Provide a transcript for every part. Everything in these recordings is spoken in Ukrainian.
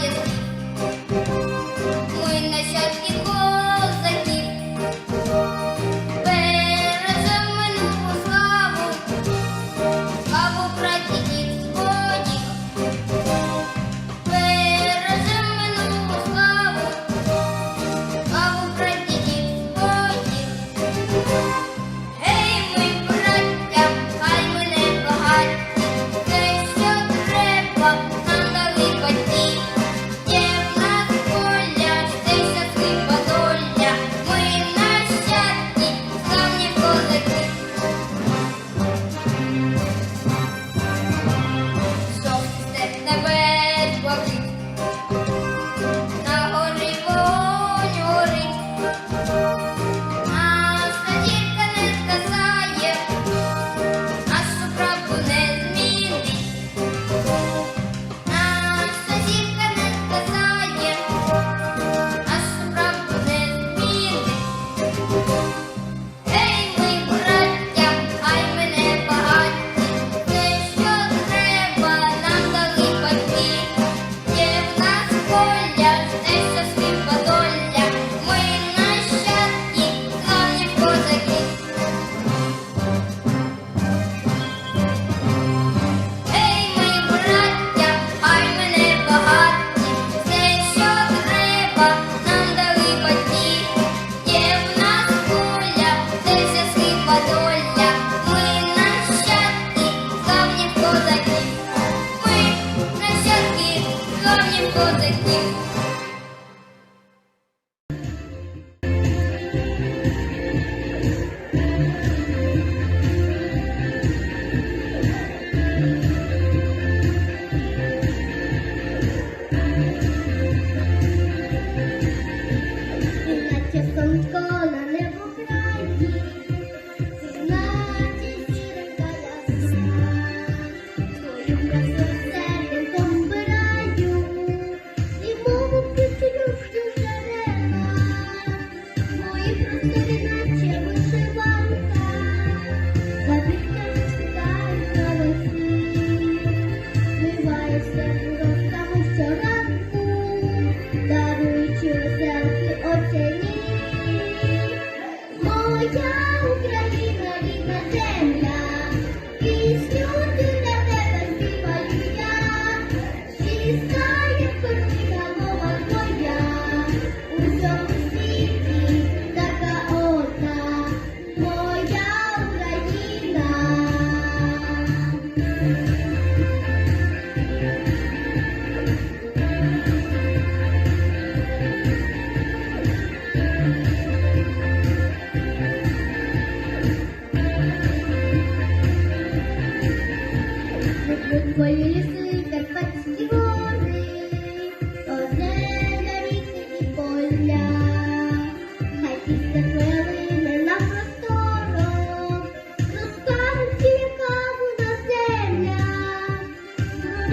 calle. котиків.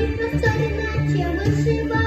我走的那天，我喜欢。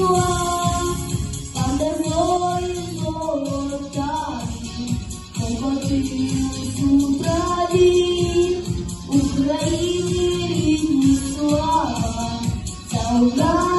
you are under rolling волотарі, побачив у праві, Україні рідні слава, ця Україна.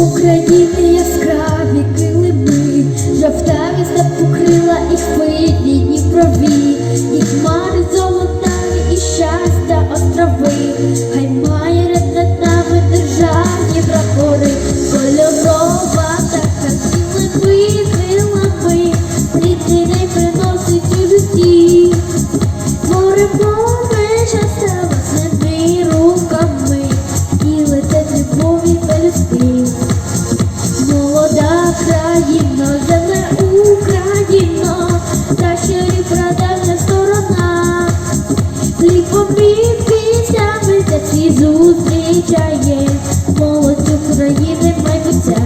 України яскраві зустрічає молодь України майбуття.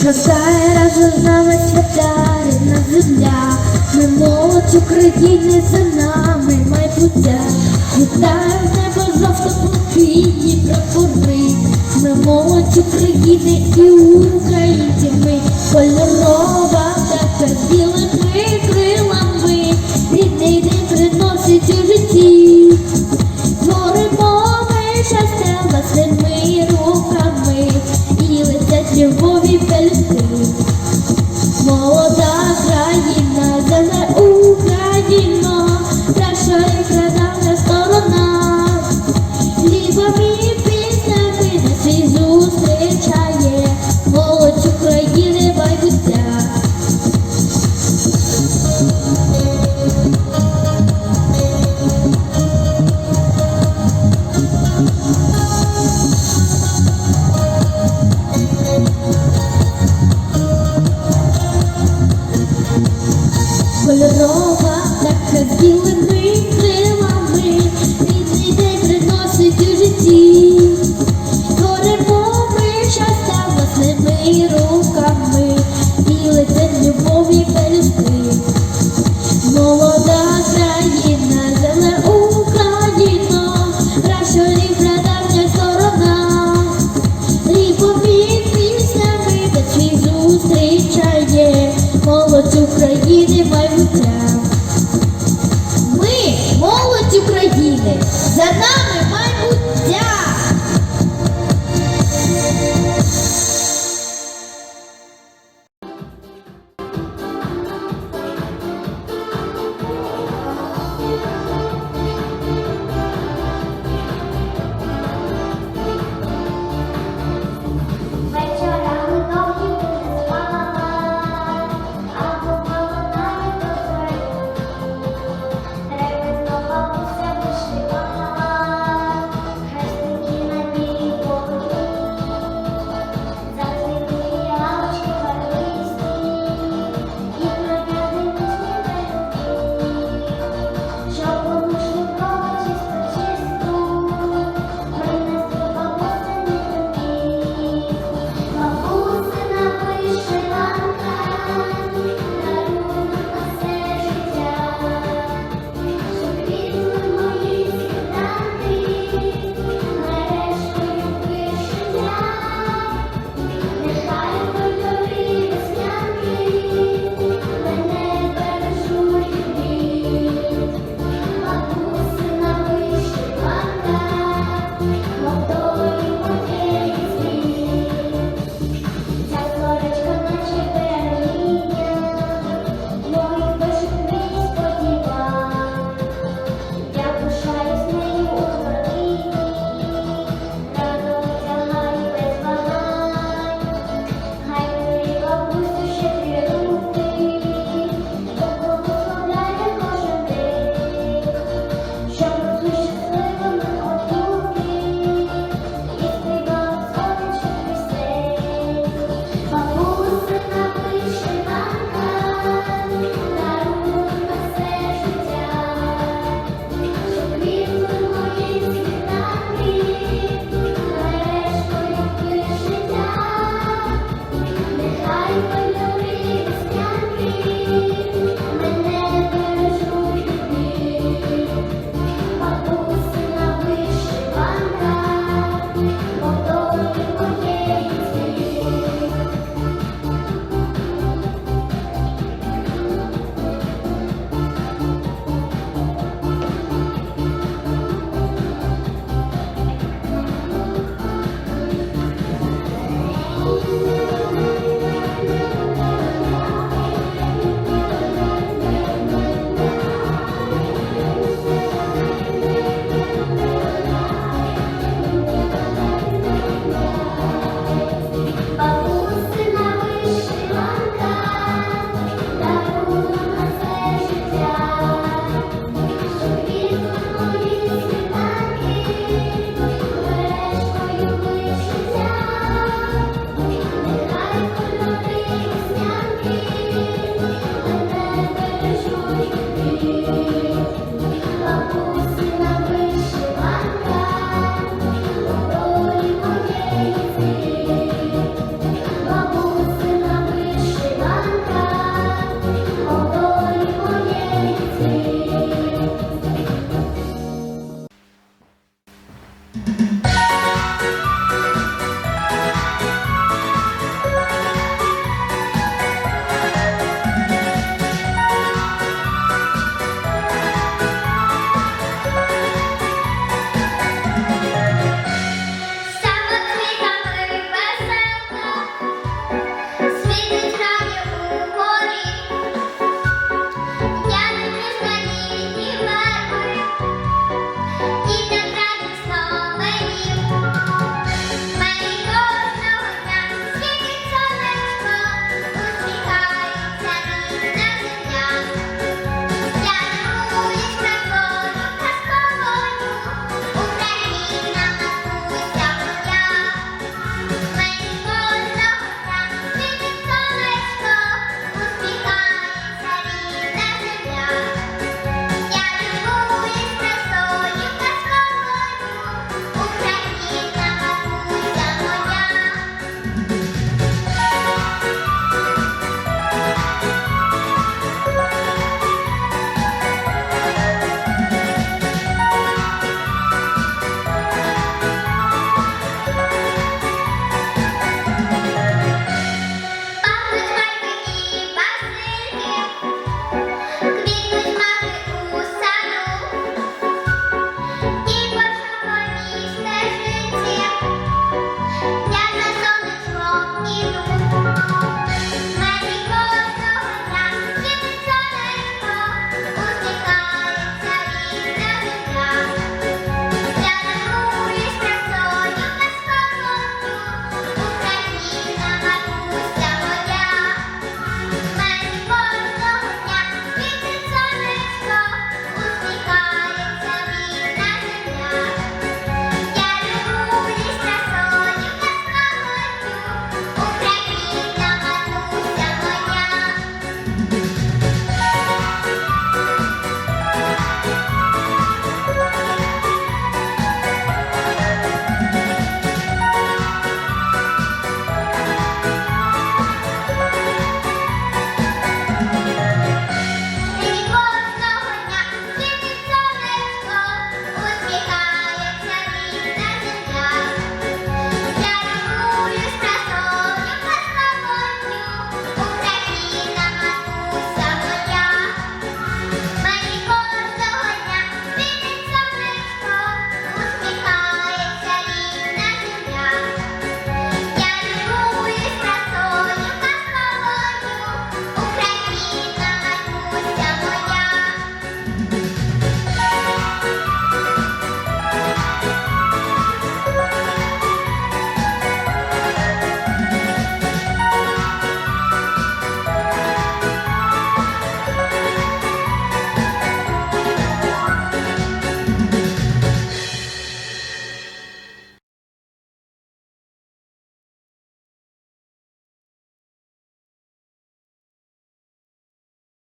Зростає разом з нами свята рідна земля, Ми молодь України за нами майбуття, Вітаю небо жовто-блакитні прапори, ми молодь України і українці ми кольорова та білими крилами, рідний день приносить у житті, творимо ми щастя власними руками. І летять любові пелюстки.